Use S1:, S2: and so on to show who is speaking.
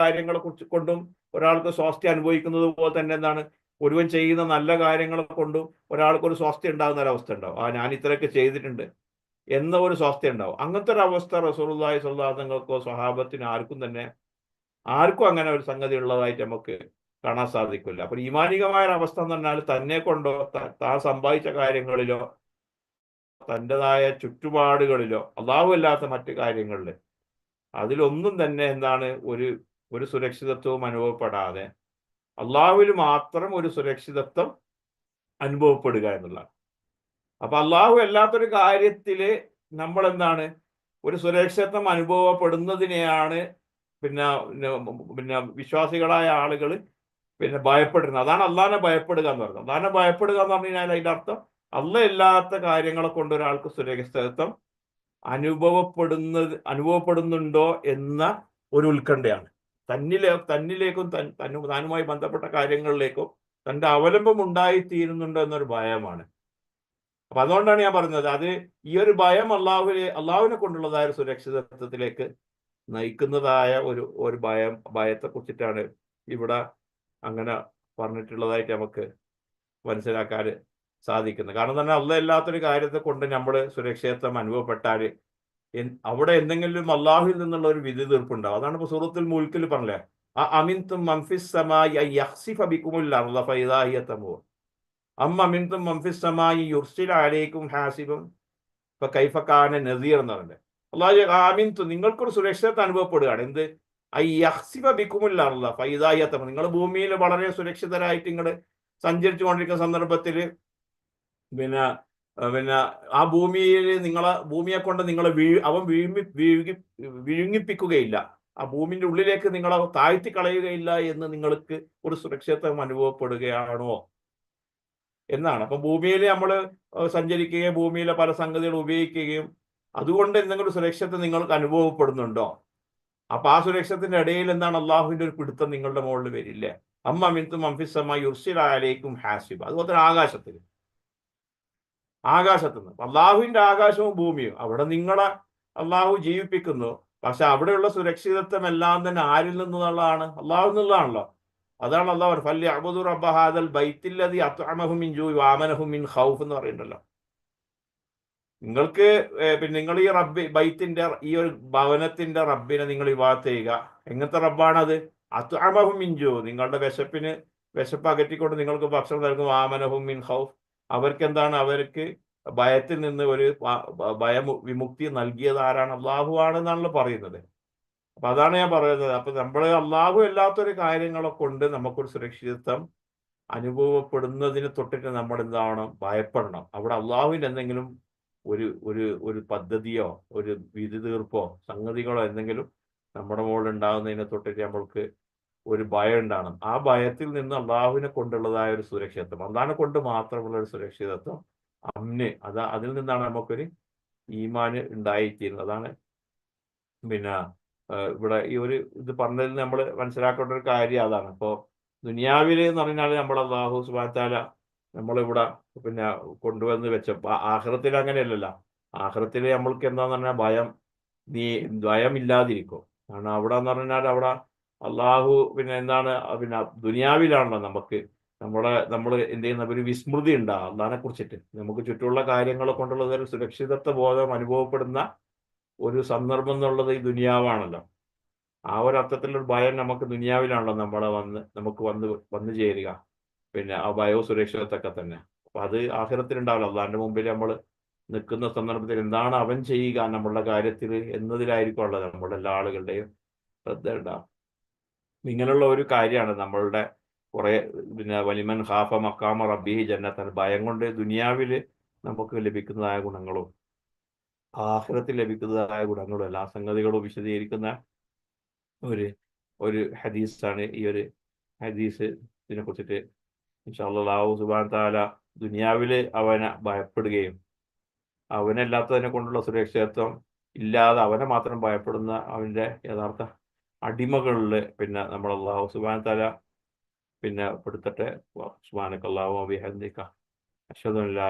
S1: കാര്യങ്ങളെ കുറിച്ച് കൊണ്ടും ഒരാൾക്ക് സ്വാസ്ഥ്യം അനുഭവിക്കുന്നത് പോലെ തന്നെ എന്താണ്? ഒരുവൻ ചെയ്യുന്ന നല്ല കാര്യങ്ങളെ കൊണ്ടും ഒരാൾക്ക് ഒരു സ്വാസ്ഥ്യം ഉണ്ടാകുന്ന ഒരവസ്ഥ ഉണ്ടാവും. ആ ഞാൻ ഇത്രയൊക്കെ ചെയ്തിട്ടുണ്ട്. എന്ന ഒരു സ്വാസ്ഥ്യം ഉണ്ടാവും. അങ്ങനത്തെ ഒരു അവസ്ഥ റസൂലുള്ളാഹി സ്വല്ലല്ലാഹു തങ്ങൾക്കോ സ്വഹാബത്തിന് ആർക്കും തന്നെ ആർക്കും അങ്ങനെ ഒരു സംഗതി ഉള്ളതായിട്ട് നമുക്ക് കാണാൻ സാധിക്കില്ല. അപ്പൊ ഈമാനികമായ ഒരു അവസ്ഥ എന്ന് പറഞ്ഞാൽ തന്നെ കൊണ്ടോ താൻ സമ്പാദിച്ച കാര്യങ്ങളിലോ തന്റെതായ ചുറ്റുപാടുകളിലോ അള്ളാഹു അല്ലാത്ത മറ്റു കാര്യങ്ങളിൽ അതിലൊന്നും തന്നെ എന്താണ് ഒരു ഒരു സുരക്ഷിതത്വവും അനുഭവപ്പെടാതെ അള്ളാഹുവിൽ മാത്രം ഒരു സുരക്ഷിതത്വം അനുഭവപ്പെടുക എന്നുള്ളതാണ്. അപ്പൊ അള്ളാഹു അല്ലാത്തൊരു കാര്യത്തിൽ നമ്മൾ എന്താണ് ഒരു സുരക്ഷിതത്വം അനുഭവപ്പെടുന്നതിനെയാണ് പിന്നെ പിന്നെ- വിശ്വാസികളായ ആളുകൾ പിന്നെ ഭയപ്പെടുന്നത്. അതാണ് അള്ളാഹിനെ ഭയപ്പെടുക എന്ന് പറയുന്നത്. അള്ളാഹിനെ ഭയപ്പെടുക എന്ന് പറഞ്ഞു കഴിഞ്ഞാൽ അതിന്റെ അർത്ഥം അല്ല ഇല്ലാത്ത കാര്യങ്ങളെ കൊണ്ട് ഒരാൾക്ക് സുരക്ഷിതത്വം അനുഭവപ്പെടുന്നത് അനുഭവപ്പെടുന്നുണ്ടോ എന്ന ഒരു ഉത്കണ്ഠയാണ്. തന്നിലെ തന്നിലേക്കും തന്നു താനുമായി ബന്ധപ്പെട്ട കാര്യങ്ങളിലേക്കും തന്റെ അവലംബം ഉണ്ടായിത്തീരുന്നുണ്ട് എന്നൊരു ഭയമാണ്. അപ്പൊ അതുകൊണ്ടാണ് ഞാൻ പറഞ്ഞത് അത് ഈ ഒരു ഭയം അള്ളാഹുവിനെ അള്ളാഹുവിനെ കൊണ്ടുള്ളതായ ഒരു സുരക്ഷിതത്വത്തിലേക്ക് നയിക്കുന്നതായ ഒരു ഒരു ഭയം ഭയത്തെ കുറിച്ചിട്ടാണ് ഇവിടെ അങ്ങനെ പറഞ്ഞിട്ടുള്ളതായിട്ട് നമുക്ക് മനസ്സിലാക്കാൻ സാധിക്കുന്നത്. കാരണം തന്നെ അല്ല ഇല്ലാത്തൊരു കാര്യത്തെ കൊണ്ട് നമ്മൾ സുരക്ഷിതത്വം അനുഭവപ്പെട്ടാൽ അവിടെ എന്തെങ്കിലും അള്ളാഹുവിൽ നിന്നുള്ള ഒരു വിധി തീർപ്പുണ്ടാവും അതാണ് ഇപ്പൊ സൂറത്തുൽ മുൽക്കിൽ പറഞ്ഞേ അമിൻതും മംഫിസ് അമ്മ അമിൻതും മംഫിസ് സമായി യുർസില അലൈക്കും ഹാസിബും ഇപ്പൊ കൈഫ നസീർ എന്ന് പറഞ്ഞത് അള്ളാഹു ആമിൻതു നിങ്ങൾക്കൊരു സുരക്ഷിതത്വം അനുഭവപ്പെടുകയാണ്. എന്ത്? തമൂർ. നിങ്ങൾ ഭൂമിയിൽ വളരെ സുരക്ഷിതരായിട്ട് നിങ്ങൾ സഞ്ചരിച്ചു കൊണ്ടിരിക്കുന്ന സന്ദർഭത്തിൽ പിന്നെ പിന്നെ ആ ഭൂമിയിൽ നിങ്ങളെ ഭൂമിയെ കൊണ്ട് നിങ്ങളെ അവൻ വിഴുങ്ങി വിഴുങ്ങി വിഴുങ്ങിപ്പിക്കുകയില്ല. ആ ഭൂമിന്റെ ഉള്ളിലേക്ക് നിങ്ങളെ താഴ്ത്തി കളയുകയില്ല എന്ന് നിങ്ങൾക്ക് ഒരു സുരക്ഷിതത്വം അനുഭവപ്പെടുകയാണോ? എന്നാണ്. അപ്പൊ ഭൂമിയിൽ നമ്മൾ സഞ്ചരിക്കുകയും ഭൂമിയിലെ പല സംഗതികൾ ഉപയോഗിക്കുകയും അതുകൊണ്ട് എന്തെങ്കിലും സുരക്ഷിതത്വം നിങ്ങൾക്ക് അനുഭവപ്പെടുന്നുണ്ടോ? അപ്പൊ ആ സുരക്ഷിതത്തിന്റെ ഇടയിൽ എന്താണ് അള്ളാഹുവിന്റെ ഒരു പിടുത്തം നിങ്ങളുടെ മുകളിൽ വരില്ലേ? അമ്മ മിന്തും അംഫിസമ്മ യുർസിലാലേക്കും ഹാസിബ. അതുപോലെ തന്നെ ആകാശത്തിൽ. ആകാശത്തുനിന്ന്. അള്ളാഹുവിന്റെ ആകാശവും ഭൂമിയും അവിടെ നിങ്ങളെ അള്ളാഹു ജീവിപ്പിക്കുന്നു. പക്ഷെ അവിടെയുള്ള സുരക്ഷിതത്വം എല്ലാം തന്നെ ആരിൽ നിന്നുള്ളതാണ്? അള്ളാഹു നിന്നുള്ളതാണല്ലോ. അതാണ് അള്ളാഹു ഫല്ലി അബുദു റബ്ബഹാദൽ ബൈത്തില്ലതി അത്അമഹു മിൻ ജൂ ഹൗഫ് മിൻ ഖൗഫ് എന്ന് പറയുന്നുണ്ടല്ലോ. നിങ്ങൾക്ക് പിന്നെ നിങ്ങൾ ഈ റബ്ബി ബൈത്തിന്റെ ഈ ഒരു ഭവനത്തിന്റെ റബ്ബിനെ നിങ്ങൾ വിവാഹത്ത് ചെയ്യുക. എങ്ങനത്തെ റബ്ബാണത്? അത്അമഹു മിൻ ജൂ നിങ്ങളുടെ വിശപ്പിന് വിശപ്പ് അകറ്റിക്കൊണ്ട് നിങ്ങൾക്ക് ഭക്ഷണം നൽകും. വാമനഹുമിൻ ഹൗഫ് അവർക്ക് എന്താണ് അവർക്ക് ഭയത്തിൽ നിന്ന് ഒരു ഭയ വിമുക്തി നൽകിയത് ആരാണ്? അള്ളാഹു ആണെന്നാണല്ലോ പറയുന്നത്. അപ്പൊ അതാണ് ഞാൻ പറയുന്നത്. അപ്പൊ നമ്മൾ അള്ളാഹു അല്ലാത്തൊരു കാര്യങ്ങളെ കൊണ്ട് നമുക്കൊരു സുരക്ഷിതത്വം അനുഭവപ്പെടുന്നതിന് തൊട്ടിട്ട് നമ്മൾ എന്താണ് ഭയപ്പെടണം. അവിടെ അള്ളാഹുവിന്റെ എന്തെങ്കിലും ഒരു ഒരു ഒരു പദ്ധതിയോ ഒരു വിധി തീർപ്പോ സംഗതികളോ എന്തെങ്കിലും നമ്മുടെ മുകളിൽ ഉണ്ടാകുന്നതിനെ തൊട്ടിട്ട് നമ്മൾക്ക് ഒരു ഭയം ഉണ്ടാകണം ആ ഭയത്തിൽ നിന്ന് അള്ളാഹുവിനെ കൊണ്ടുള്ളതായ ഒരു സുരക്ഷിതത്വം. അള്ളാഹിനെ കൊണ്ട് മാത്രമുള്ള ഒരു സുരക്ഷിതത്വം. അമ്ന് അതാ അതിൽ നിന്നാണ് നമുക്കൊരു ഈമാന് ഉണ്ടായിത്തീരുന്നത് അതാണ് പിന്നെ ഇവിടെ ഈ ഒരു ഇത് പറഞ്ഞതിൽ നമ്മൾ മനസ്സിലാക്കേണ്ട ഒരു കാര്യം അതാണ്. അപ്പോൾ ദുനിയാവിലെ എന്ന് പറഞ്ഞാൽ നമ്മൾ അള്ളാഹു സുബാത്താല നമ്മളിവിടെ പിന്നെ കൊണ്ടുവന്ന് വെച്ച ആഹ്റത്തിൽ അങ്ങനെയല്ലല്ലോ. ആഹ്റത്തിൽ നമ്മൾക്ക് എന്താന്ന് പറഞ്ഞാൽ ഭയം നീ ഭയം ഇല്ലാതിരിക്കും കാരണം അവിടെ എന്ന് പറഞ്ഞാൽ അവിടെ അള്ളാഹു പിന്നെ എന്താണ് പിന്നെ ദുനിയാവിലാണല്ലോ നമുക്ക്. നമ്മളെ നമ്മൾ എന്ത് ചെയ്യുന്ന ഒരു വിസ്മൃതി ഉണ്ടാകും അള്ളാഹിനെ കുറിച്ചിട്ട്. നമുക്ക് ചുറ്റുമുള്ള കാര്യങ്ങളെ കൊണ്ടുള്ള ഒരു സുരക്ഷിതത്വ ബോധം അനുഭവപ്പെടുന്ന ഒരു സന്ദർഭം എന്നുള്ളത് ഈ ദുനിയാവാണല്ലോ. ആ ഒരു അർത്ഥത്തിലൊരു ഭയം നമുക്ക് ദുനിയാവിലാണല്ലോ നമ്മളെ വന്ന് നമുക്ക് വന്ന് വന്നു ചേരുക. പിന്നെ ആ ഭയവും സുരക്ഷിതത്വമൊക്കെ തന്നെ. അപ്പൊ അത് ആഹ്റത്തിലുണ്ടാവില്ല. അള്ളാഹിന്റെ മുമ്പിൽ നമ്മൾ നിൽക്കുന്ന സന്ദർഭത്തിൽ എന്താണ് അവൻ ചെയ്യുക നമ്മളുടെ കാര്യത്തിൽ എന്നതിലായിരിക്കും ഉള്ളത്. നമ്മളുടെ എല്ലാ ആളുകളുടെയും ശ്രദ്ധ ഉണ്ടാവും ഇങ്ങനെയുള്ള ഒരു കാര്യമാണ് നമ്മളുടെ കുറെ പിന്നെ വലിമൻ ഹാഫ മക്കാമ റബ്ബി ജന്നത്തൻ. ഭയം കൊണ്ട് ദുനിയാവിൽ നമുക്ക് ലഭിക്കുന്നതായ ഗുണങ്ങളും ആഖിറത്തിൽ ലഭിക്കുന്നതായ ഗുണങ്ങളും എല്ലാ സംഗതികളും വിശദീകരിക്കുന്ന ഒരു ഒരു ഹദീസാണ് ഈ ഒരു ഹദീസ്. ഇതിനെ കുറിച്ചിട്ട് ഇൻഷാല്ലാഹു സുബാൻ താല ദുനിയാവിൽ അവനെ ഭയപ്പെടുകയും അവനല്ലാത്തതിനെ കൊണ്ടുള്ള സുരക്ഷിതത്വം ഇല്ലാതെ അവനെ മാത്രം ഭയപ്പെടുന്ന അവന്റെ യഥാർത്ഥ അടിമകളിൽ പിന്നെ നമ്മൾ അള്ളാഹു സുബാൻ തല പിന്നെ പെടുത്തട്ടെ സുബാനക്കല്ലാഹു അബിഹന്ദിക്ക അഷദുല്ലാ